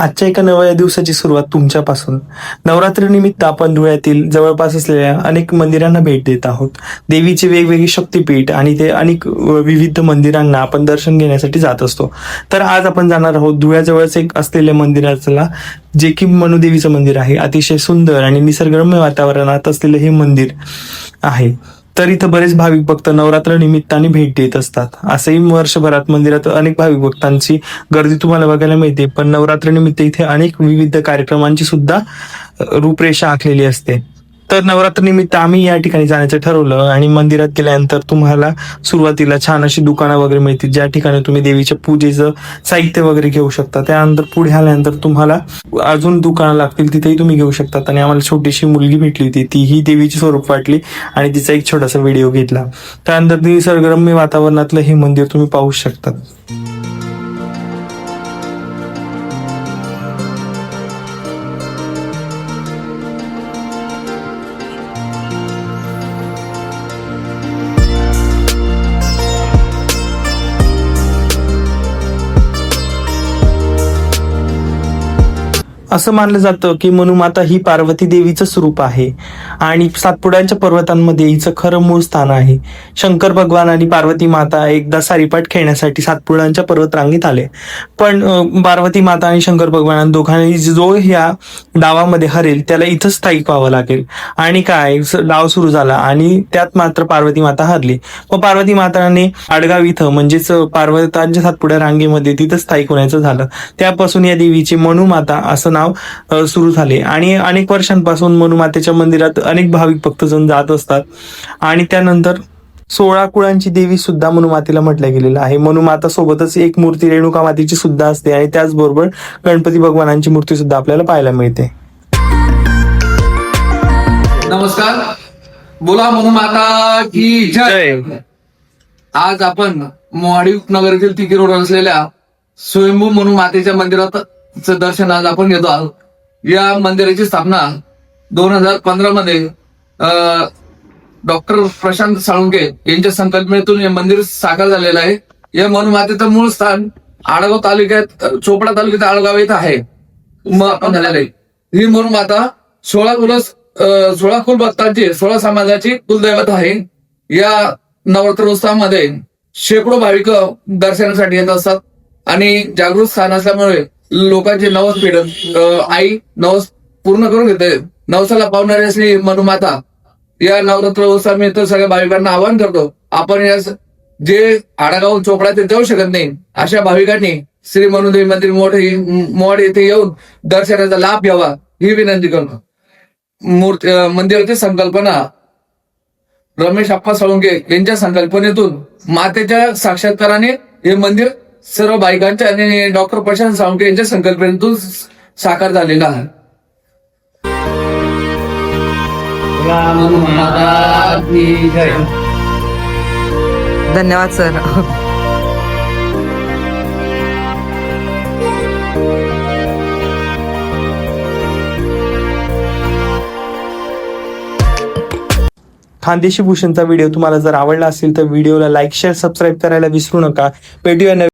आजच्या एका नव्या दिवसाची सुरुवात तुमच्यापासून. नवरात्रीनिमित्त आपण धुळ्यातील जवळपास असलेल्या अनेक मंदिरांना भेट देत आहोत. देवीचे वेगवेगळी शक्तीपीठ आणि ते अनेक विविध मंदिरांना आपण दर्शन घेण्यासाठी जात असतो. तर आज आपण जाणार आहोत धुळ्याजवळच एक असलेल्या मंदिराला जे की मनुदेवीचं मंदिर आहे. अतिशय सुंदर आणि निसर्गरम्य वातावरणात असलेलं हे मंदिर आहे. तर इथं बरेच भाविक भक्त नवरात्र निमित्ताने भेट देत असतात. असंही वर्षभरात मंदिरात अनेक भाविक भक्तांची गर्दी तुम्हाला बघायला मिळते. पण नवरात्र निमित्त इथे अनेक विविध कार्यक्रमांची सुद्धा रूपरेषा आखलेली असते. तर नवरात्र निमित्त आम्ही या ठिकाणी जाण्याचं ठरवलं आणि मंदिरात गेल्यानंतर तुम्हाला सुरुवातीला छान अशी दुकानं वगैरे मिळतील. ज्या ठिकाणी तुम्ही देवीच्या पूजेचं साहित्य वगैरे घेऊ शकता. त्यानंतर पुढे आल्यानंतर तुम्हाला अजून दुकानं लागतील तिथेही तुम्ही घेऊ शकतात. आणि आम्हाला छोटीशी मुलगी भेटली होती. तीही देवीची स्वरूप वाटली आणि तिचा एक छोटासा व्हिडिओ घेतला. त्यानंतर निसर्गरम्य वातावरणातलं हे मंदिर तुम्ही पाहू शकतात. असं मानलं जातं की मनुमाता ही पार्वती देवीचं स्वरूप आहे आणि सातपुड्यांच्या पर्वतांमध्ये हिचं खरं मूळ स्थान आहे. शंकर भगवान आणि पार्वती माता एकदा सारीपाट खेळण्यासाठी सातपुड्यांच्या पर्वतरांगेत आले. पण पार्वती माता आणि शंकर भगवान दोघांनी जो ह्या डावामध्ये हरेल त्याला इथंच स्थायिक व्हावं लागेल. आणि काय स- डाव सुरू झाला आणि त्यात मात्र पार्वती माता हरली. मग पार्वती माताने आडगाव इथं म्हणजेच पार्वतांच्या सातपुड्या रांगेमध्ये तिथं स्थायिक होण्याचं झालं. त्यापासून या देवीची मनुमाता असं नाव सुरू झाले. आणि अनेक वर्षांपासून मनुमातेच्या मंदिरात अनेक भाविक भक्तजण जात असतात. आणि त्यानंतर सोळा कुळांची देवी सुद्धा मनुमातेला म्हटलं गेलेलं आहे. मनुमाता सोबतच एक मूर्ती रेणुका मातेची सुद्धा असते आणि त्याचबरोबर गणपती भगवानांची मूर्ती सुद्धा आपल्याला पाहायला मिळते. नमस्कार. बोला म्हणून माता की जय. आज आपण मोहाडी उपनगर येथील तिकी रोड असलेल्या स्वयंभू म्हणून मातेच्या मंदिरात च दर्शन आज आपण घेतो आहोत. या मंदिराची स्थापना दोन हजार पंधरा मध्ये डॉक्टर प्रशांत साळुंके यांच्या संकल्पनेतून हे मंदिर साकार झालेलं आहे. या म्हणून मातेचं मूळ स्थान आडगाव तालुक्यात चोपडा तालुक्यात आडगाव येथे आहे. झालेलं आहे. ही मनमाता सोळा कुलस सोळा कुल भक्तांची सोळा समाजाची कुलदैवत आहे. या नवरात्रोत्सवामध्ये शेकडो भाविक दर्शनासाठी येत असतात. आणि जागृत स्थान असल्यामुळे लोकांचे नवस फेडत आई नवस पूर्ण करून घेते. नवसाला पावणारी असली मनुमाता या नवरात्र उत्सवानिमित्त सगळ्या भाविकांना आवाहन करतो आपण या जे आडागाव चोपडा ते जाऊ शकत नाही अशा भाविकांनी श्री मनुदेवी मंदिर मोठ मोड येथे येऊन दर्शनाचा लाभ घ्यावा ही विनंती करतो. मूर्ती मंदिराची संकल्पना. रमेश अप्पा साळुंके यांच्या संकल्पनेतून मातेच्या साक्षात्काराने हे मंदिर सर्व भाविकांच्या आणि डॉक्टर प्रशांत साळुंके यांच्या संकल्पनेतून साकार झालेलं आहे. धन्यवाद सर. खानदेशी भूषणचा व्हिडिओ तुम्हाला जर आवडला असेल तर व्हिडिओला लाईक शेअर सबस्क्राईब करायला विसरू नका. भेटूया नवीन